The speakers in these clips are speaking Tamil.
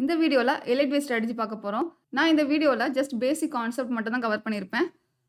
இந்த வீடியோவில் எலைட் பேஸ் ஸ்ட்ராட்டஜி பார்க்க போகிறோம் நான் இந்த வீடியோவில் ஜஸ்ட் பேசிக் கான்செப்ட் மட்டும் தான் கவர் பண்ணியிருப்பேன்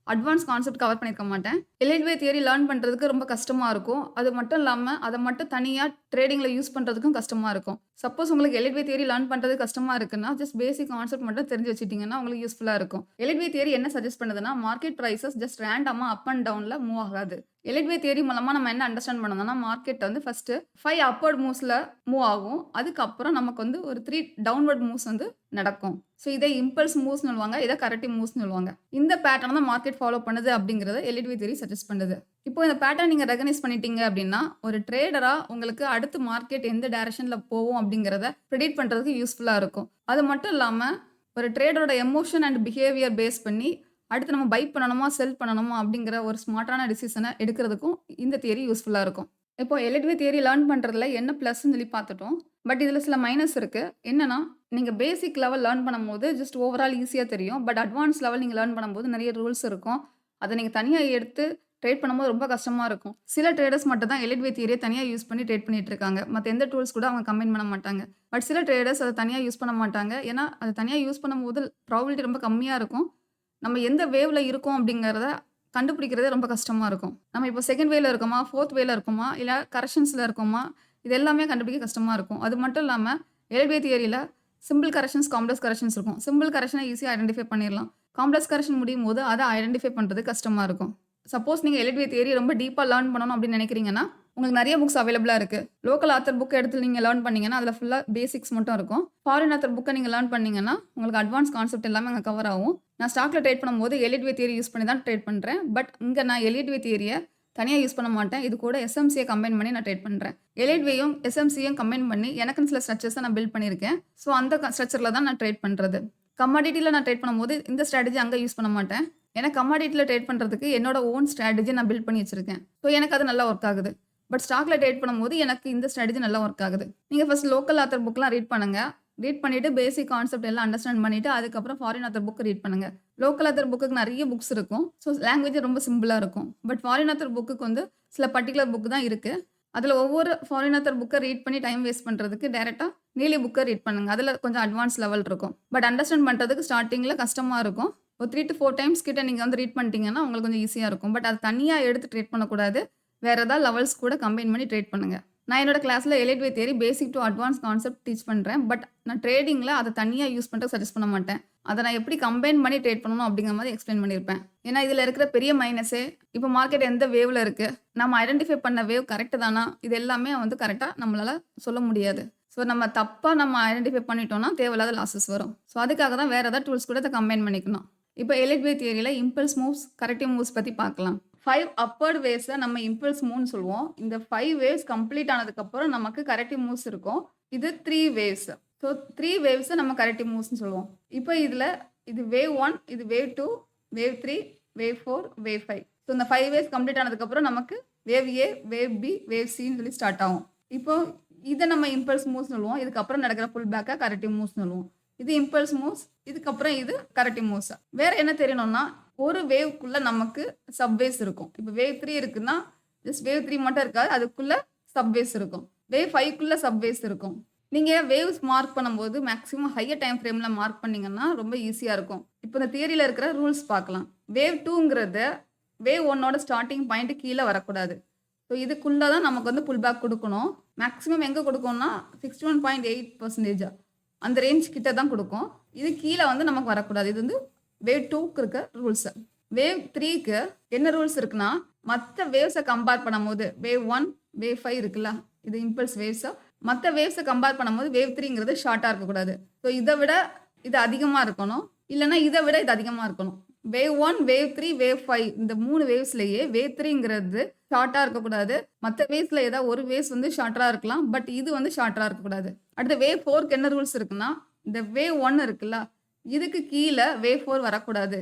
அட்வான்ஸ் கான்செப்ட் கவர் பண்ணியிருக்க மாட்டேன். எலைட் வே தியரி லேர்ன் பண்ணுறதுக்கு ரொம்ப கஷ்டமாக இருக்கும். அது மட்டும் இல்லாமல் அதை மட்டும் தனியாக ட்ரேடிங்கில் யூஸ் பண்ணுறதுக்கும் கஷ்டமாக இருக்கும். சப்போஸ் உங்களுக்கு எலைட் வே தியரி லேர்ன் பண்ணுறது கஷ்டமாக இருக்குன்னா ஜஸ்ட் பேசிக் கான்செப்ட் மட்டும் தெரிஞ்சு வச்சிட்டிங்கன்னா உங்களுக்கு யூஸ்ஃபுல்லாக இருக்கும். எலைட் வே தியரி என்ன சஜஸ்ட் பண்ணுதுன்னா மார்க்கெட் ப்ரைஸஸ் ஜஸ்ட் ரேண்டமாக அப் அண்ட் டவுனில் மூவ் ஆகாது. எலைட் வே தியரி மூலமாக நம்ம என்ன அண்டர்ஸ்டாண்ட் பண்ணணும்னா மார்க்கெட் வந்து ஃபஸ்ட்டு ஃபைவ் அப்வர்ட் மூவ்ஸில் மூவ் ஆகும். அதுக்கப்புறம் நமக்கு வந்து ஒரு த்ரீ டவுன்வர்ட் மூவ்ஸ் வந்து நடக்கும். ஸோ இதை இம்பல்ஸ் மூவ்ஸ் சொல்லுவாங்க இதை கரெக்டிவ் மூவ்ஸ் சொல்லுவாங்க. இந்த பேட்டர்ன் தான் மார்க்கெட் ஃபாலோ பண்ணுது அப்படிங்கிறத எல்இடி வே தியரி சஜஸ்ட் பண்ணுது. இப்போ இந்த பேட்டர்ன் நீங்கள் ரெகனைஸ் பண்ணிட்டீங்க அப்படின்னா ஒரு ட்ரேடராக உங்களுக்கு அடுத்து மார்க்கெட் எந்த டைரக்ஷனில் போகும் அப்படிங்கிறத ப்ரெடிக்ட் பண்ணுறதுக்கு யூஸ்ஃபுல்லாக இருக்கும். அது மட்டும் இல்லாமல் ஒரு ட்ரேடரோட எமோஷன் அண்ட் பிஹேவியர் பேஸ் பண்ணி அடுத்து நம்ம பை பண்ணணுமா செல் பண்ணணுமா அப்படிங்கிற ஒரு ஸ்மார்ட்டான டிசிஷனை எடுக்கிறதுக்கும் இந்த தியரி யூஸ்ஃபுல்லாக இருக்கும். இப்போ எலிட்வே தியரி லேர்ன் பண்ணுறதுல என்ன ப்ளஸ்ன்னு சொல்லி பார்த்துட்டோம். பட் இதில் சில மைனஸ் இருக்குது என்னென்னா நீங்கள் பேசிக் லெவல் லேர்ன் பண்ணும்போது ஜஸ்ட் ஓவரால் ஈஸியாக தெரியும். பட் அட்வான்ஸ் லெவல் நீங்கள் லேர்ன் பண்ணும்போது நிறைய ரூல்ஸ் இருக்கும். அதை நீங்கள் தனியாக எடுத்து ட்ரேட் பண்ணும்போது ரொம்ப கஷ்டமாக இருக்கும். சில ட்ரேடர்ஸ் மட்டும் தான் எலிட் வே தியரியை தனியாக யூஸ் பண்ணி ட்ரேட் பண்ணிட்டு இருக்காங்க. மற்ற எந்த டூல்ஸ் கூட அவங்க கம்பைன் பண்ண மாட்டாங்க. பட் சில ட்ரேடர்ஸ் அதை தனியாக யூஸ் பண்ண மாட்டாங்க. ஏன்னா அதை தனியாக யூஸ் பண்ணும்போது ப்ராபிலிட்டி ரொம்ப கம்மியாக இருக்கும். நம்ம எந்த வேவில் இருக்கோம் அப்படிங்கிறத கண்டுபிடிக்கிறதே ரொம்ப கஷ்டமாக இருக்கும். நம்ம இப்போ செகண்ட் வேவில் இருக்கோமா? ஃபோர்த் வேவில் இருக்கோமா? இல்லை கரெக்ஷன்ஸில் இருக்கோமா? இது எல்லாமே கண்டுபிடிக்க கஷ்டமாக இருக்கும். அது மட்டும் இல்லாமல் எல்வே தியரியில் சிம்பிள் கரெக்ஷன்ஸ் காம்ப்ளெக்ஸ் கரெக்ஷன்ஸ் இருக்கும். சிம்பிள் கரெக்ஷனை ஈஸியாக ஐடென்டிஃபை பண்ணிடலாம் காம்ப்ளெக்ஸ் கரெக்ஷன் முடியும் போது அதை ஐடென்டிஃபை பண்ணுறது கஷ்டமாக இருக்கும். சப்போஸ் நீங்கள் எல்வே தேரி ரொம்ப டீப்பாக லேர்ன் பண்ணணும் அப்படின்னு நினைக்கிறீங்கன்னா உங்களுக்கு நிறைய புக்ஸ் அவைலபிளாக இருக்குது லோக்கல் ஆத்தர் புக் எடுத்து நீங்கள் லேர்ன் பண்ணீங்கன்னா அதில் ஃபுல்லாக பேசிக்ஸ் மட்டும் இருக்கும். ஃபாரின் ஆத்தர் புக்கை நீங்கள் லேர்ன் பண்ணிங்கன்னா உங்களுக்கு அட்வான்ஸ் கான்செப்ட் எல்லாமே அங்கே கவர் ஆகும். நான் ஸ்டாக்ல ட்ரேட் பண்ணும்போது எலிட்வே தேரி தியரி யூஸ் பண்ணி தான் ட்ரேட் பண்ணுறேன் பட் இங்கே நான் எலிட்வே தியரியை தனியாக யூஸ் பண்ண மாட்டேன். இது கூட எஸ்எம்சியை கம்பைன் பண்ணி நான் ட்ரேட் பண்ணுறேன் எலிட்வேயும் எஸ்எம்சியும் கம்பைன் பண்ணி எனக்குன்னு சில ஸ்ட்ரக்சர்ஸை நான் பில்ட் பண்ணியிருக்கேன் ஸோ அந்த ஸ்ட்ரக்சரில் தான் நான் ட்ரேட் பண்ணுறது கமாடிட்டியில் நான் ட்ரேட் பண்ணும்போது இந்த ஸ்ட்ராட்டஜி அங்கே யூஸ் பண்ண மாட்டேன். ஏன்னா கமாடிட்டியில் ட்ரேட் பண்ணுறதுக்கு என்னோட ஓன் ஸ்ட்ராட்டஜி நான் பில்ட் பண்ணி வச்சிருக்கேன். ஸோ எனக்கு அது நல்லா ஒர்க் ஆகுது. பட் ஸ்டாக்ல ட்ரேட் பண்ணும்போது எனக்கு இந்த ஸ்ட்ராட்டஜி நல்லா ஒர்க் ஆகுது. நீங்கள் ஃபர்ஸ்ட் லோக்கல் ஆத்தர் புக்லாம் ரீட் பண்ணுங்க. ரீட் பண்ணிட்டு பேசிக் கான்செப்ட் எல்லாம் அண்டர்ஸ்டாண்ட் பண்ணிட்டு அதுக்கப்புறம் ஃபாரின் ஆத்தர் புக் ரீட் பண்ணுங்க. லோக்கல் ஆத்தர் புக்கு நிறைய புக்ஸ் இருக்கும். ஸோ லாங்குவேஜ் ரொம்ப சிம்பிளாக இருக்கும். பட் ஃபாரின் ஆத்தர் புக்குக்கு வந்து சில பர்டிகுலர் புக் தான் இருக்குது அதில் ஒவ்வொரு ஃபாரின் ஆத்தர் புக்கை ரீட் பண்ணி டைம் வேஸ்ட் பண்ணுறதுக்கு டேரெக்டாக நீலி புக்கை ரீட் பண்ணுங்கள் அதில் கொஞ்சம் அட்வான்ஸ் லெவல் இருக்கும். பட் அண்டர்ஸ்டாண்ட் பண்ணுறதுக்கு ஸ்டார்டிங்கில் கஷ்டமாக இருக்கும். ஒரு த்ரீ டு ஃபோர் டைம்ஸ் கிட்ட நீங்கள் வந்து ரீட் பண்ணிட்டீங்கன்னா உங்களுக்கு கொஞ்சம் ஈஸியாக இருக்கும். பட் அது தனியாக எடுத்து ட்ரேட் பண்ணக்கூடாது. வேறு ஏதாவது லெவல்ஸ் கூட கம்பைன் பண்ணி ட்ரேட் பண்ணுங்க. நான் என்னோட கிளாஸில் Elliott wave theory basic to advance concept teach பண்ணுறேன் பட் நான் ட்ரேடிங்கில் அதை தனியாக யூஸ் பண்ணுறது சஜஸ்ட் பண்ண மாட்டேன். அதை நான் எப்படி கம்பைன் பண்ணி ட்ரேட் பண்ணணும் அப்படிங்கிற மாதிரி எக்ஸ்பிளைன் பண்ணியிருப்பேன். ஏன்னா இதில் இருக்கிற பெரிய மைனஸே இப்போ மார்க்கெட் எந்த வேவில் இருக்குது நம்ம ஐடென்டிஃபை பண்ண வேவ் கரெக்டு தானா? இது எல்லாமே வந்து கரெக்டாக நம்மளால் சொல்ல முடியாது. ஸோ நம்ம தப்பாக நம்ம ஐடென்டிஃபை பண்ணிட்டோம்னா தேவையில்லாத லாசஸ் வரும். ஸோ அதுக்காக தான் வேறு ஏதாவது டூல்ஸ் கூட அதை கம்பைன் பண்ணிக்கணும். இப்போ எலிட் தியரியில் இம்பல்ஸ் மூவ்ஸ் கரெக்டிவ் மூவ்ஸ் பற்றி பார்க்கலாம். ஃபைவ் அப்பர்ட் வேவ்ஸை நம்ம இம்பல்ஸ் மூவ்னு சொல்லுவோம். இந்த ஃபைவ் வேவ்ஸ் கம்ப்ளீட் ஆனதுக்கப்புறம் நமக்கு கரெக்டிவ் மூவ்ஸ் இருக்கும். இது த்ரீ வேவ்ஸ் ஸோ த்ரீ வேவ்ஸை நம்ம கரெக்டிவ் மூவ்ஸ்னு சொல்லுவோம். இப்போ இதில் இது வேவ் ஒன் இது wave two wave three wave four wave five so இந்த ஃபைவ் வேவ்ஸ் கம்ப்ளீட் ஆனதுக்கப்புறம் நமக்கு wave A wave B wave சின்னு சொல்லி ஸ்டார்ட் ஆகும். இப்போ இதை நம்ம இம்பல்ஸ் மூவ்ஸ் சொல்லுவோம். இதுக்கப்புறம் நடக்கிற புல் பேக்காக கரெக்டிவ் மூவ்ஸ் சொல்லுவோம். இது இம்பல்ஸ் மூவ்ஸ் இதுக்கப்புறம் இது கரெக்டிவ் மூவ்ஸ் வேற என்ன தெரியணும்னா ஒரு வேவ்க்குள்ள நமக்கு சப்வேஸ் இருக்கும். இப்போ வேவ் த்ரீ இருக்குன்னா ஜஸ்ட் வேவ் த்ரீ மட்டும் இருக்காது அதுக்குள்ள சப்வேஸ் இருக்கும். வேவ் ஃபைவ்க்குள்ள சப்வேஸ் இருக்கும். நீங்கள் வேவ்ஸ் மார்க் பண்ணும்போது மேக்ஸிமம் ஹையர் டைம் ஃப்ரேமில் மார்க் பண்ணீங்கன்னா ரொம்ப ஈஸியாக இருக்கும். இப்போ இந்த தியரியில் இருக்கிற ரூல்ஸ் பார்க்கலாம். வேவ் டூங்கிறது வேவ் ஒன்னோட ஸ்டார்டிங் பாயிண்ட் கீழே வரக்கூடாது. ஸோ இதுக்குள்ளே தான் நமக்கு வந்து புல் பேக் கொடுக்கணும். மேக்ஸிமம் எங்கே கொடுக்கணும்னா சிக்ஸ்டி ஒன் பாயிண்ட் எயிட் பர்சன்டேஜாக அந்த ரேஞ்ச் கிட்ட தான் கொடுக்கும். இது கீழே வந்து நமக்கு வரக்கூடாது. இது வந்து வேவ் டூக்கு இருக்க ரூல்ஸ் வேவ் த்ரீக்கு என்ன ரூல்ஸ் இருக்குன்னா மற்ற வேவ்ஸை கம்பேர் பண்ணும்போது வேவ் ஒன் வேவ் ஃபைவ் இருக்குல்ல இது இம்பல்ஸ் வேவ்ஸை மற்ற வேவ்ஸை கம்பேர் பண்ணும்போது வேவ் த்ரீங்கிறது ஷார்ட்டாக இருக்கக்கூடாது. ஸோ இதை விட இது அதிகமாக இருக்கணும். இல்லைன்னா இதை விட இது அதிகமாக இருக்கணும். Wave one wave three wave five இந்த மூணு வேவ்ஸ்லேயே வேவ் த்ரீங்கிறது ஷார்ட்டாக இருக்கக்கூடாது. மற்ற வேவ்ஸில் ஏதாவது ஒரு வேஸ் வந்து ஷார்ட்டாக இருக்கலாம். பட் இது வந்து ஷார்ட்டாக இருக்கக்கூடாது. அடுத்த வே ஃபோர்க்கு என்ன ரூல்ஸ் இருக்குன்னா இந்த வே ஒன் இருக்குல்ல இதுக்கு கீழே வே ஃபோர் வரக்கூடாது.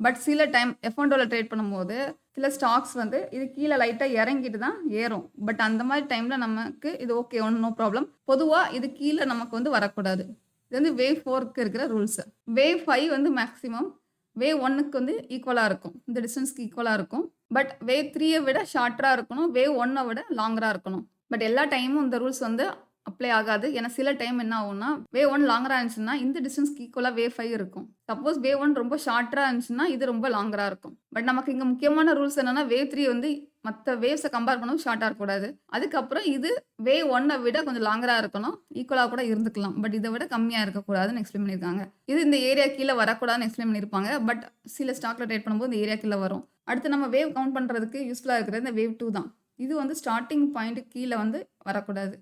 பட் சில டைம் எஃபோண்டோவில் ட்ரேட் பண்ணும்போது சில ஸ்டாக்ஸ் வந்து இது கீழே லைட்டாக இறங்கிட்டு தான் ஏறும். பட் அந்த மாதிரி டைமில் நமக்கு இது ஓகே ஒன்றும் நோ ப்ராப்ளம் பொதுவாக இது கீழே நமக்கு வந்து வரக்கூடாது. இது வந்து வே ஃபோருக்கு இருக்கிற ரூல்ஸு வே ஃபைவ் வந்து மேக்ஸிமம் வே ஒன்னுக்கு வந்து ஈக்குவலாக இருக்கும். இந்த டிஸ்டன்ஸ்க்கு ஈக்குவலாக இருக்கும். பட் வே த்ரீயை விட ஷார்ட்டராக இருக்கணும். வே ஒன்னை விட லாங்கராக இருக்கணும். பட் எல்லா டைமும் இந்த ரூல்ஸ் வந்து அப்ளை ஆகாது. ஏன்னா சில டைம் என்ன ஆகும்னா, வே ஒன் லாங்கராக இருந்துச்சுன்னா, இந்த டிஸ்டன்ஸ்க்கு ஈக்குவலாக வே ஃபைவ் இருக்கும். சப்போஸ் வே ஒன் ரொம்ப ஷார்ட்டாக இருந்துச்சுன்னா, இது ரொம்ப லாங்கராக இருக்கும். பட் நமக்கு இங்கே முக்கியமான ரூல்ஸ் என்னன்னா, வே த்ரீ வந்து மற்ற வேவ்ஸை கம்பேர் பண்ணவும் ஷார்ட்டாக இருக்கக்கூடாது. அதுக்கப்புறம் இது வே ஒன்னை விட கொஞ்சம் லாங்கராக இருக்கணும். ஈக்குவலாக கூட இருந்துக்கலாம். பட் இதை விட கம்மியாக இருக்கக்கூடாதுன்னு எக்ஸ்பிளைன் பண்ணியிருக்காங்க. இது இந்த ஏரியா கீழே வரக்கூடாதுன்னு எக்ஸ்பிளைன் பண்ணியிருப்பாங்க. பட் சில ஸ்டாக்ல ட்ரேட் பண்ணும்போது இந்த ஏரியா கீழே வரும். அடுத்து நம்ம வேவ் கவுண்ட் பண்ணுறதுக்கு யூஸ்ஃபுல்லாக இருக்கிறது இந்த வேவ் டூ தான். இது வந்து ஸ்டார்டிங் பாயிண்ட் கீழே வந்து வரக்கூடாது.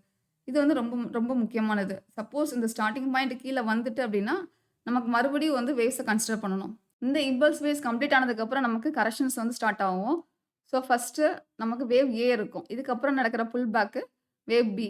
இது வந்து ரொம்ப ரொம்ப முக்கியமானது. சப்போஸ் இந்த ஸ்டார்டிங் பாயிண்ட் கீழே வந்துட்டு அப்படின்னா, நமக்கு மறுபடியும் வந்து வேவ்ஸை கன்சிடர் பண்ணணும். இந்த இம்பல்ஸ் வேவ்ஸ் கம்ப்ளீட் ஆனதுக்கப்புறம் நமக்கு கரெக்ஷன்ஸ் வந்து ஸ்டார்ட் ஆகும். ஸோ ஃபஸ்ட்டு நமக்கு வேவ் ஏ இருக்கும். இதுக்கப்புறம் நடக்கிற புல் பேக்கு வேவ் பி.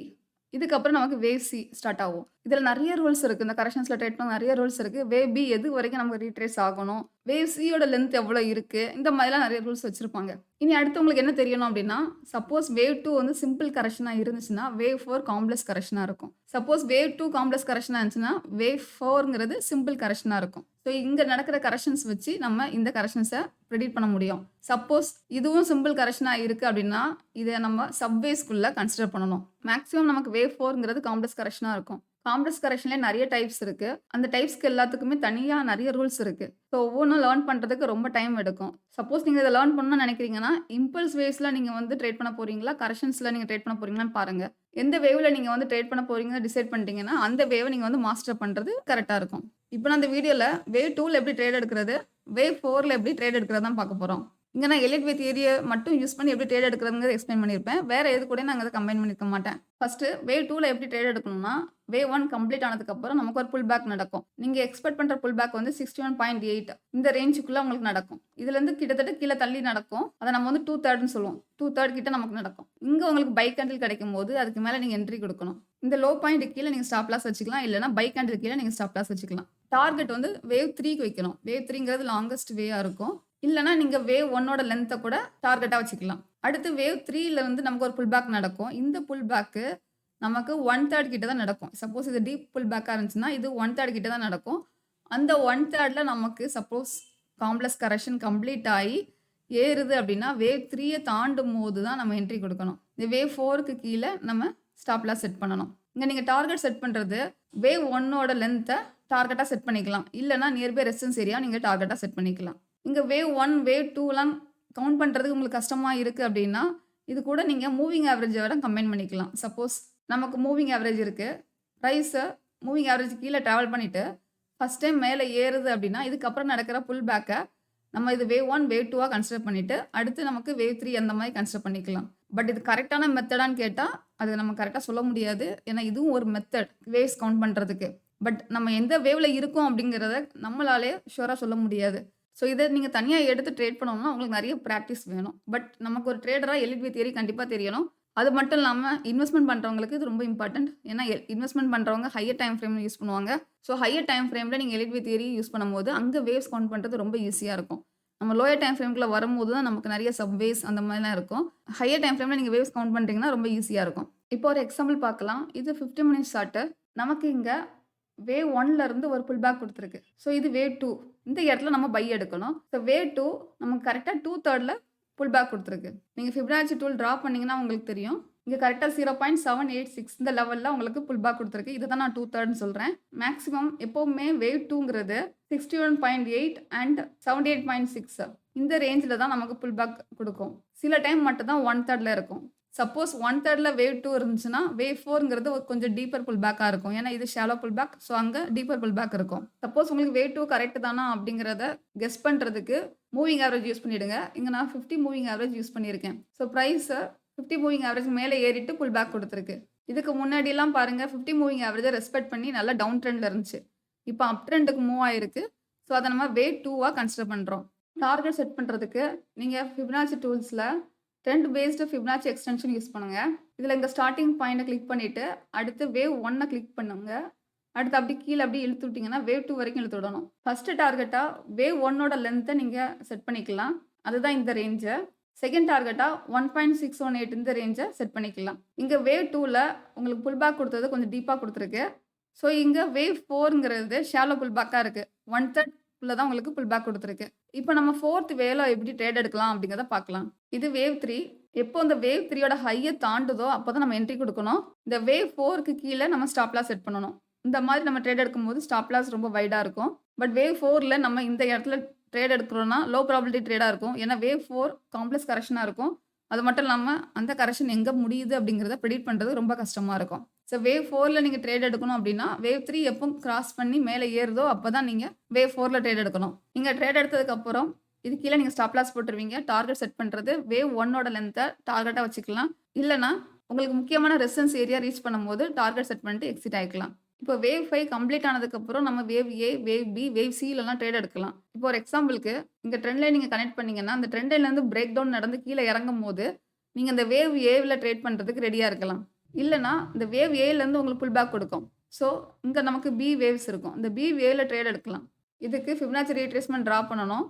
இதுக்கப்புறம் நமக்கு வேவ் சி ஸ்டார்ட் ஆகும். இதில் நிறைய ரூல்ஸ் இருக்குது இந்த கரெக்ஷன்ஸில் ட்ரீட்மெண்ட் நிறைய ரூல்ஸ் இருக்குது வேவ் பி எது வரைக்கும் நமக்கு ரீட்ரேஸ் ஆகணும். வேவ் சியோட லென்த் எவ்வளோ இருக்குது இந்த மாதிரிலாம் நிறைய ரூல்ஸ் வச்சுருப்பாங்க இனி அடுத்து உங்களுக்கு என்ன தெரியணும் அப்படின்னா, சப்போஸ் வேவ் டூ வந்து சிம்பிள் கரெக்ஷனாக இருந்துச்சுன்னா, வேவ் ஃபோர் காம்ப்ளெக்ஸ் கரெக்ஷனாக இருக்கும். சப்போஸ் வேவ் டூ காம்ப்ளெக்ஸ் கரெக்ஷனாக இருந்துச்சுன்னா, வேவ் ஃபோருங்கிறது சிம்பிள் கரெக்ஷனாக இருக்கும். ஸோ இங்கே நடக்கிற கரெக்ஷன்ஸ் வச்சு நம்ம இந்த கரெக்ஷன்ஸை ப்ரெடிக்ட் பண்ண முடியும். சப்போஸ் இதுவும் சிம்பிள் கரெக்ஷனாக இருக்குது அப்படின்னா, இதை நம்ம சப்வேஸ்க்குள்ள கன்சிடர் பண்ணணும். மேக்ஸிமம் நமக்கு வேவ் ஃபோருங்கிறது காம்ப்ளெக்ஸ் கரெக்ஷனாக இருக்கும். காம்ப்ளெக்ஸ் கரெக்ஷன்லேயே நிறைய டைப்ஸ் இருக்குது அந்த டைப்ஸ்க்கு எல்லாத்துக்குமே தனியாக நிறைய ரூல்ஸ் இருக்குது ஸோ ஒவ்வொன்றும் லேர்ன் பண்ணுறதுக்கு ரொம்ப டைம் எடுக்கும். சப்போஸ் நீங்கள் இதை லேர்ன் பண்ணணும்னு நினைக்கிறீங்கன்னா இம்பல்ஸ் வேஸில் நீங்கள் வந்து ட்ரேட் பண்ண போகிறீங்களா கரெக்ஷன்ஸில் நீங்கள் ட்ரேட் பண்ண போகிறீங்களான்னு பாருங்கள் எந்த வேவில் நீங்கள் வந்து ட்ரேட் பண்ண போகிறீங்கன்னு டிசைட் பண்ணிட்டீங்கன்னா, அந்த வேவை நீங்கள் வந்து மாஸ்டர் பண்ணுறது கரெக்டாக இருக்கும். இப்போ நான் அந்த வீடியோவில் வேவ் டூவில் எப்படி ட்ரேட் எடுக்கிறது, வேவ் ஃபோரில் எப்படி ட்ரேட் எடுக்கிறது தான் பார்க்க போகிறோம் இங்கே நான் எலிட் வே ஏரியை மட்டும் யூஸ் பண்ணி எப்படி ட்ரேட் எடுக்கிறதுங்கிறத எக்ஸ்பிளைன் பண்ணியிருப்பேன். வேறு எது கூடயும் நான் அதை கம்பைன் பண்ணியிருக்க மாட்டேன். ஃபர்ஸ்ட்டு வேவ் டூவில் எப்படி ட்ரேட் எடுக்கணும்னா, வே ஒன் கம்ப்ளீட் ஆனதுக்கப்புறம் நமக்கு ஒரு புல் பேக் நடக்கும். நீங்கள் எக்ஸ்பெக்ட் பண்ணுற புல் பேக் வந்து 61.8 இந்த ரேஞ்சுக்குள்ளே உங்களுக்கு நடக்கும். இதுலேருந்து கிட்டத்தட்ட கீழே தள்ளி நடக்கும். அதை நம்ம வந்து 2/3ன்னு சொல்லுவோம். 2/3 கிட்ட நமக்கு நடக்கும். இங்கே உங்களுக்கு பைக் கேண்டில் கிடைக்கும்போது, அதுக்கு மேலே நீங்கள் என்ட்ரி கொடுக்கணும் இந்த லோ பாயிண்ட் கீழே நீங்கள் ஸ்டாப் லாஸ் வச்சுக்கலாம். இல்லைனா பைக் கேண்டில் கீழே நீங்கள் ஸ்டாப் லாஸ் வச்சுக்கலாம். டார்கெட் வந்து வேவ் த்ரீக்கு வைக்கணும். வேவ் த்ரீங்கிறது லாங்கஸ்ட் வேவாக இருக்கும். இல்லைனா நீங்கள் வேவ் ஒன்னோட லென்த்தை கூட டார்கெட்டாக வச்சுக்கலாம். அடுத்து வேவ் த்ரீல வந்து நமக்கு ஒரு புல் பேக் நடக்கும். இந்த புல் பேக்கு நமக்கு 1/3 கிட்ட தான் நடக்கும். சப்போஸ் இது டீப் புல் பேக்காக இருந்துச்சுன்னா, இது 1/3 கிட்ட தான் நடக்கும். அந்த 1/3ல நமக்கு சப்போஸ் காம்ப்ளெக்ஸ் கரெக்ஷன் கம்ப்ளீட் ஆகி ஏறுது அப்படின்னா, வேவ் 3ய தாண்டும்போது தான் நம்ம என்ட்ரி கொடுக்கணும் இந்த வேவ் ஃபோருக்கு கீழே நம்ம ஸ்டாப்லாம் செட் பண்ணணும். இங்கே நீங்கள் டார்கெட் செட் பண்ணுறது வேவ் ஒன்னோட லென்த்தை டார்கெட்டாக செட் பண்ணிக்கலாம். இல்லைனா நியர் ரெஸ்டன்ஸ் ஏரியா நீங்கள் டார்கெட்டாக செட் பண்ணிக்கலாம். இங்கே வேவ் ஒன் வேவ் டூலாம் கவுண்ட் பண்ணுறதுக்கு உங்களுக்கு கஷ்டமாக இருக்குது அப்படின்னா, இது கூட நீங்கள் மூவிங் ஆவரேஜை விட கம்பைன் பண்ணிக்கலாம். சப்போஸ் நமக்கு மூவிங் ஆவரேஜ் இருக்குது பிரைஸ மூவிங் ஆவரேஜ் கீழே ட்ராவல் பண்ணிவிட்டு ஃபஸ்ட் டைம் மேலே ஏறுது அப்படின்னா, இதுக்கப்புறம் நடக்கிற புல் பேக்கை நம்ம இது வேவ் ஒன் வேவ் டூவாக கன்சிடர் பண்ணிவிட்டு அடுத்து நமக்கு வேவ் த்ரீ அந்த மாதிரி கன்சிடர் பண்ணிக்கலாம். பட் இது கரெக்டான மெத்தடான்னு கேட்டால் அது நம்ம கரெக்டாக சொல்ல முடியாது. ஏன்னா இதுவும் ஒரு மெத்தட் வேவ்ஸ் கவுண்ட் பண்ணுறதுக்கு பட் நம்ம எந்த வேவ்ல இருக்கோம் அப்படிங்கிறத நம்மளாலே ஷுவராக சொல்ல முடியாது. ஸோ இதை நீங்கள் தனியாக எடுத்து ட்ரேட் பண்ணணும்னா, உங்களுக்கு நிறைய ப்ராக்டிஸ் வேணும். பட் நமக்கு ஒரு ட்ரேடராக எலிட் வே தியரி தெரியணும். அது மட்டும் இல்லாமல் இன்வெஸ்ட்மெண்ட் பண்ணுறவங்களுக்கு இது ரொம்ப இம்பார்ட்டன்ட். ஏன்னா இன்வெஸ்ட்மெண்ட் பண்ணுறவங்க ஹையர் டைம் ஃப்ரேம் யூஸ் பண்ணுவாங்க. ஸோ ஹையர் டைம் ஃப்ரேமில் நீங்கள் எலிட் வித் தியரி யூஸ் பண்ணும்போது, அங்கே வேவ்ஸ் கவுண்ட் பண்ணுறது ரொம்ப ஈஸியாக இருக்கும். நம்ம லோயர் டைம் ஃப்ரேம்குள்ளே வரும்போது தான் நமக்கு நிறைய சப்வேஸ் அந்த மாதிரிலாம் இருக்கும். ஹையர் டைம் ஃப்ரேமில் நீங்கள் வேவ்ஸ் கவுண்ட் பண்ணுறீங்கன்னா ரொம்ப ஈஸியாக இருக்கும். இப்போ ஒரு எக்ஸாம்பிள் பார்க்கலாம். இது 50 மினிட்ஸ் ஷார்ட்டு நமக்கு இங்கே வேவ் ஒன்லேருந்து ஒரு புல் பேக் கொடுத்துருக்கு ஸோ இது வேவ் டூ இந்த இடத்துல நம்ம பை எடுக்கணும். ஸோ வேவ் டூ நமக்கு கரெக்டாக டூ தேர்டில் புல் பேக் கொடுத்துருக்கு. நீங்கள் ஃபிபனாச்சி டூல் ட்ரா பண்ணீங்கன்னா உங்களுக்கு தெரியும். இங்கே கரெக்டாக zero point seven eight six இந்த லெவலில் உங்களுக்கு புல் பேக் கொடுத்துருக்கு. இதை தான் நான் டூ தேர்ட்னு சொல்கிறேன் மேக்ஸிமம் எப்போவுமே வேவ் 2ங்கிறது 61.8 அண்ட் 78.6 இந்த ரேஞ்சில் தான் நமக்கு புல் பேக் கொடுக்கும். சில டைம் மட்டும் தான் 1/3ல இருக்கும். சப்போஸ் 1/3ல வேவ் டூ இருந்துச்சுன்னா, வேவ் 4ங்கிறது ஒரு கொஞ்சம் டீப்பர் புல் பேக்காக இருக்கும். ஏன்னா இது ஷாலோ புல் பேக். ஸோ அங்கே டீப்பர் புல் பேக் இருக்கும். சப்போஸ் உங்களுக்கு வேவ் டூ கரெக்ட் தானா அப்படிங்கிறத கெஸ் பண்ணுறதுக்கு மூவிங் ஆவரேஜ் யூஸ் பண்ணிடுங்க. இங்கே நான் 50 மூவிங் ஆவரேஜ் யூஸ் பண்ணியிருக்கேன். ஸோ ப்ரைஸை ஃபிஃப்டி மூவிங் ஆவரேஜ் மேலே ஏறிட்டு புல் பேக் கொடுத்துருக்கு இதுக்கு முன்னாடிலாம் பாருங்க 50 மூவிங் ஆவரேஜை ரெஸ்பெக்ட் பண்ணி நல்லா டவுன் ட்ரெண்டில் இருந்துச்சு. இப்போ அப் ட்ரெண்டுக்கு மூவ் ஆயிருக்கு. ஸோ அதை நம்ம வேவ் டூவாக கன்சிடர் பண்ணுறோம் டார்கெட் செட் பண்ணுறதுக்கு நீங்கள் Fibonacci டூல்ஸில் trend based Fibonacci extension use பண்ணுங்கள் இதில் இந்த ஸ்டார்டிங் பாயிண்ட்டை கிளிக் பண்ணிவிட்டு அடுத்து வேவ் ஒன்னை கிளிக் பண்ணுங்க. அடுத்து அப்படி கீழே அப்படியே இழுத்து விட்டிங்கன்னா வேவ் டூ வரைக்கும் இழுத்து விடணும். ஃபஸ்ட்டு டார்கெட்டாக வேவ் ஒன்னோட லென்த்தை நீங்கள் செட் பண்ணிக்கலாம். அதுதான் இந்த ரேஞ்சை second டார்கெட்டாக one point six one eight இந்த ரேஞ்சை செட் பண்ணிக்கலாம். இங்கே வேவ் டூவில் உங்களுக்கு புல் பேக் கொடுத்தது கொஞ்சம் டீப்பாக கொடுத்துருக்கு ஸோ இங்கே வேவ் ஃபோருங்கிறது ஷாலோ புல் பேக்காக இருக்குது ஒன் தேர்ட் தான் உங்களுக்கு புல் பேக் கொடுத்துருக்கு இப்போ நம்ம ஃபோர்த் வேலை எப்படி ட்ரேட் எடுக்கலாம் அப்படிங்கிறத பார்க்கலாம். இது வேவ் த்ரீ எப்போ இந்த வேவ் த்ரீயோட ஹையை தாண்டுதோ அப்போ தான் நம்ம என்ட்ரி கொடுக்கணும் இந்த வேவ் ஃபோருக்கு கீழே நம்ம ஸ்டாப்லாஸ் செட் பண்ணணும். இந்த மாதிரி நம்ம ட்ரேட் எடுக்கும்போது ஸ்டாப்லாஸ் ரொம்ப வைடாக இருக்கும். பட் வேவ் ஃபோரில் நம்ம இந்த இடத்துல ட்ரேட் எடுக்கிறோன்னா லோ ப்ராபிலிட்டி ட்ரேடாக இருக்கும். ஏன்னா வேவ் ஃபோர் காம்ப்ளெக்ஸ் கரெக்ஷனாக இருக்கும். அது மட்டும் இல்லாமல் அந்த கரெக்ஷன் எங்கே முடியுது அப்படிங்கிறத பிரெடிக்ட் பண்ணுறது ரொம்ப கஷ்டமாக இருக்கும். ஸோ வேவ் ஃபோரில் நீங்கள் ட்ரேட் எடுக்கணும் அப்படின்னா, வேவ் த்ரீ எப்போ கிராஸ் பண்ணி மேலே ஏறுதோ அப்போ தான் நீங்கள் வேவ் ஃபோரில் ட்ரேட் எடுக்கணும். நீங்கள் ட்ரேட் எடுத்ததுக்கப்புறம் இது கீழே நீங்கள் ஸ்டாப் லாஸ் போட்டுருவீங்க. டார்கெட் செட் பண்ணுறது வேவ் ஒன்னோட லென்த்தை டார்கெட்டாக வச்சுக்கலாம். இல்லைனா உங்களுக்கு முக்கியமான ரெசன்ஸ் ஏரியா ரீச் பண்ணும்போது டார்கெட் செட் பண்ணிட்டு எக்ஸிட் ஆகிக்கலாம் இப்போ வேவ் ஃபைவ் கம்ப்ளீட் ஆனதுக்கப்புறம் நம்ம wave A, wave B, wave சிலலாம் trade எடுக்கலாம். இப்போ ஒரு எக்ஸாம்பிளுக்கு இங்கே ட்ரெண்ட் லைன் கனெக்ட் பண்ணீங்கன்னா, அந்த ட்ரெண்ட் லைன்லேருந்து பிரேக் டவுன் நடந்து கீழ இறங்கும்போது, நீங்கள் இந்த வேவ் ஏவில் ட்ரேட் பண்ணுறதுக்கு ரெடியாக இருக்கலாம். இல்லைனா இந்த வேவ் ஏலேருந்து உங்களுக்கு புல் பேக் கொடுக்கும் ஸோ இங்கே நமக்கு பி வேவ்ஸ் இருக்கும். இந்த பி வேவில் ட்ரேட் எடுக்கலாம். இதுக்கு ஃபிப்னாச்சி ரீட்ரேஸ்மெண்ட் ட்ரா பண்ணணும்.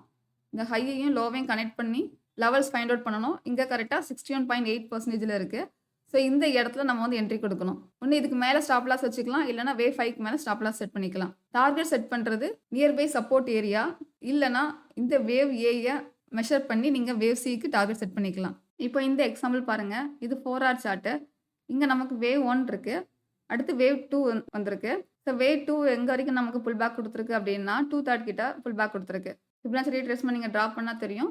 இந்த ஹையையும் லோவையும் கனெக்ட் பண்ணி லெவல்ஸ் ஃபைண்ட் அவுட் பண்ணணும். இங்கே கரெக்டாக சிக்ஸ்டி ஒன் பாயிண்ட் எயிட் பர்சன்டேஜில் இருக்குது ஸோ இந்த இடத்துல நம்ம வந்து என்ட்ரி கொடுக்கணும் ஒன்று இதுக்கு மேலே ஸ்டாப் லாஸ் வச்சுக்கலாம். இல்லைனா வே ஃபைவ்க்கு மேலே ஸ்டாப் லாஸ் செட் பண்ணிக்கலாம். டார்கெட் செட் பண்ணுறது நியர்பை சப்போர்ட் ஏரியா இல்லைனா இந்த வேவ் ஏயை மெஷர் பண்ணி நீங்கள் வேவ் சிக்கு டார்கெட் செட் பண்ணிக்கலாம். இப்போ இந்த எக்ஸாம்பிள் பாருங்கள் இது ஃபோர் ஆர் சார்ட்டு இங்கே நமக்கு வேவ் ஒன் இருக்கு. அடுத்து வேவ் டூ வந் வந்திருக்கு. ஸோ வேவ் டூ எங்கே வரைக்கும் நமக்கு புல் பேக் கொடுத்துருக்கு அப்படின்னா, 2/3 கிட்ட புல் பேக் கொடுத்துருக்கு இப்படிலாம் சரி ட்ரெஸ் நீங்கள் ட்ராப் பண்ணால் தெரியும்.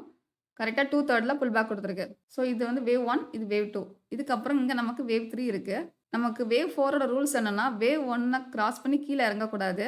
கரெக்டாக டூ தேர்டில் புல் பேக் கொடுத்துருக்கு ஸோ இது வந்து வேவ் ஒன் இது வேவ் டூ இதுக்கப்புறம் இங்கே நமக்கு வேவ் த்ரீ இருக்குது நமக்கு வேவ் ஃபோரோட ரூல்ஸ் என்னென்னா வேவ் ஒன்னை கிராஸ் பண்ணி கீழே இறங்கக்கூடாது.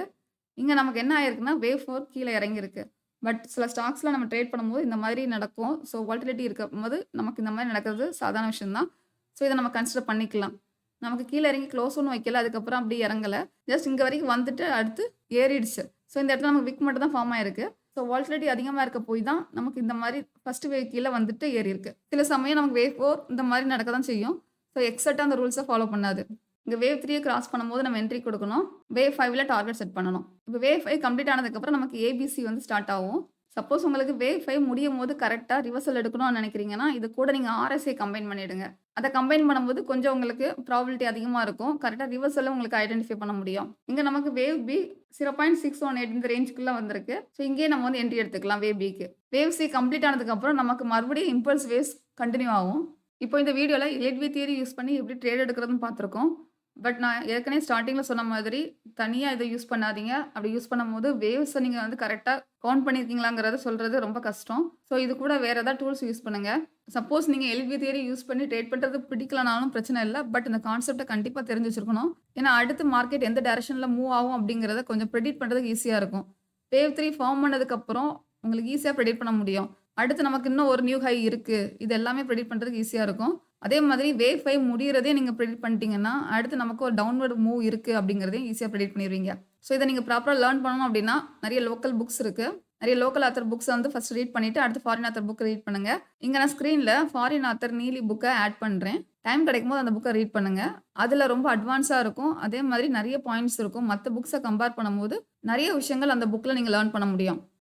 இங்கே நமக்கு என்ன ஆயிருக்குன்னா, வேவ் ஃபோர் கீழே இறங்கியிருக்கு. பட் சில ஸ்டாக்ஸ்லாம் நம்ம ட்ரேட் பண்ணும்போது இந்த மாதிரி நடக்கும். ஸோ வாலட்டிலிட்டி இருக்கும்போது நமக்கு இந்த மாதிரி நடக்கிறது சாதாரண விஷயம்தான் ஸோ இதை நம்ம கன்சிடர் பண்ணிக்கலாம். நமக்கு கீழே இறங்கி க்ளோஸ் ஒன்றும் வைக்கல. அதுக்கப்புறம் அப்படியே இறங்கலை ஜஸ்ட் இங்கே வரைக்கும் வந்துட்டு அடுத்து ஏறிடுச்சு. ஸோ இந்த இடத்துல நமக்கு விக் மட்டும் தான் ஃபார்ம் ஆயிருக்கு. ஸோ வால்டிலிட்டி அதிகமாக இருக்க போய் தான் நமக்கு இந்த மாதிரி ஃபர்ஸ்ட் வேவ் கீழே வந்துட்டு ஏறியிருக்கு. சில சமயம் நமக்கு வேவ் ஃபோர் இந்த மாதிரி நடக்க தான் செய்யும். ஸோ எக்ஸாக்ட்டா அந்த ரூல்ஸை ஃபாலோ பண்ணாது. இங்கே வேவ் த்ரீயை கிராஸ் பண்ணும்போது நம்ம என்ட்ரி கொடுக்கணும் வேவ் ஃபைவ்ல டார்கெட் செட் பண்ணணும். இப்போ வேவ் ஃபைவ் கம்ப்ளீட் ஆனதுக்கப்புறம் நமக்கு ஏபிசி வந்து ஸ்டார்ட் ஆகும். சப்போஸ் உங்களுக்கு வேவ் 5 முடியும்போது கரெக்ட்டா ரிவர்சல் எடுக்கணும்னு நினைக்கிறீங்கன்னா, இது கூட நீங்கள் ஆர்எஸ்ஐ கம்பைன் பண்ணிவிடுங்க அதை கம்பைன் பண்ணும்போது கொஞ்சம் உங்களுக்கு ப்ராபிலிட்டி அதிகமாக இருக்கும். கரெக்டாக ரிவர்சலும் உங்களுக்கு ஐடென்டிஃபை பண்ண முடியும். இங்கே நமக்கு வேவ் பி 0.618 இந்த ரேஞ்சுக்குள்ளே வந்திருக்கு. ஸோ இங்கேயே நம்ம வந்து என்ட்ரி எடுத்துக்கலாம் வேவ் பிக்கு. வேவ் சி கம்ப்ளீட் ஆனதுக்கப்புறம் நமக்கு மறுபடியும் இம்பல்ஸ் வேவ்ஸ் கண்டினியூ ஆகும். இப்போ இந்த வீடியோவில் எல்எட்வி தியரி யூஸ் பண்ணி எப்படி ட்ரேட் எடுக்கிறதுன்னு பார்த்துருக்கோம். பட் நான் ஏற்கனவே ஸ்டார்டிங்கில் சொன்ன மாதிரி தனியாக இதை யூஸ் பண்ணாதீங்க. அப்படி யூஸ் பண்ணும்போது வேவ்ஸை நீங்கள் வந்து கரெக்டாக கவுண்ட் பண்ணியிருக்கீங்களாங்கிறத சொல்கிறது ரொம்ப கஷ்டம். ஸோ இது கூட வேறு ஏதாவது டூல்ஸ் யூஸ் பண்ணுங்கள் சப்போஸ் நீங்கள் எல்வி தியரி யூஸ் பண்ணி ட்ரேட் பண்ணுறது பிடிக்கலனாலும் பிரச்சனை இல்லை பட் இந்த கான்செப்டை கண்டிப்பாக தெரிஞ்சு வச்சுருக்கணும் ஏன்னா அடுத்து மார்க்கெட் எந்த டேரக்ஷனில் மூவ் ஆகும் அப்படிங்கிறத கொஞ்சம் ப்ரெடிட் பண்ணுறதுக்கு ஈஸியாக இருக்கும். வேவ் த்ரீ ஃபார்ம் பண்ணதுக்கப்புறம் உங்களுக்கு ஈஸியாக ப்ரெடிட் பண்ண முடியும். அடுத்து நமக்கு இன்னும் ஒரு நியூ ஹை இருக்குது இது எல்லாமே ப்ரெடிட் பண்ணுறதுக்கு ஈஸியாக இருக்கும். அதே மாதிரி வேவ் 5 முடியறதே நீங்க பிரெடிக்ட் பண்ணிட்டீங்கன்னா, அடுத்து நமக்கு ஒரு டவுன்வர்ட் மூவ் இருக்குது அப்படிங்கிறதையும் ஈஸியாக பிரெடிக்ட் பண்ணிடுவீங்க ஸோ இதை நீங்கள் ப்ராப்பராக லேர்ன் பண்ணணும் அப்படின்னா, நிறைய லோக்கல் புக்ஸ் இருக்குது நிறைய லோக்கல் ஆத்தர் புக்ஸ் வந்து ஃபர்ஸ்ட் ரீட் பண்ணிவிட்டு அடுத்து ஃபாரின் ஆத்தர் புக் ரீட் பண்ணுங்க. இங்கே நான் ஸ்க்ரீனில் ஃபாரின் ஆத்தர் நீலி புக்கை ஆட் பண்ணுறேன் டைம் கிடைக்கும்போது அந்த புக்கை ரீட் பண்ணுங்கள் அதில் ரொம்ப அட்வான்ஸாக இருக்கும். அதே மாதிரி நிறைய பாயிண்ட்ஸ் இருக்கும். மற்ற புக்ஸை கம்பேர் பண்ணும்போது நிறைய விஷயங்கள் அந்த புக்கில் நீங்கள் லேர்ன் பண்ண முடியும்.